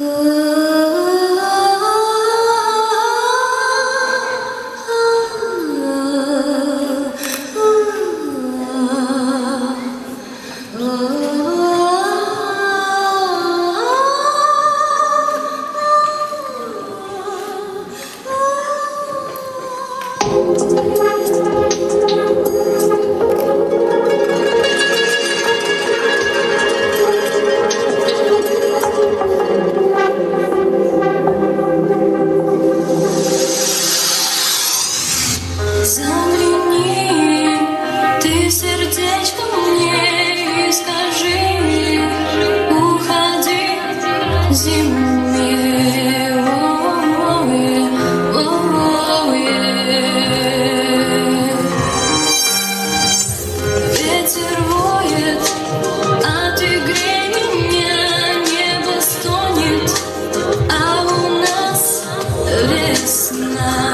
Ooh. Загляни ты сердечко мне и скажи, уходи зимой. Ветер воет, а ты грей меня, небо стонет, а у нас весна.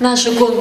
наши конкурсы.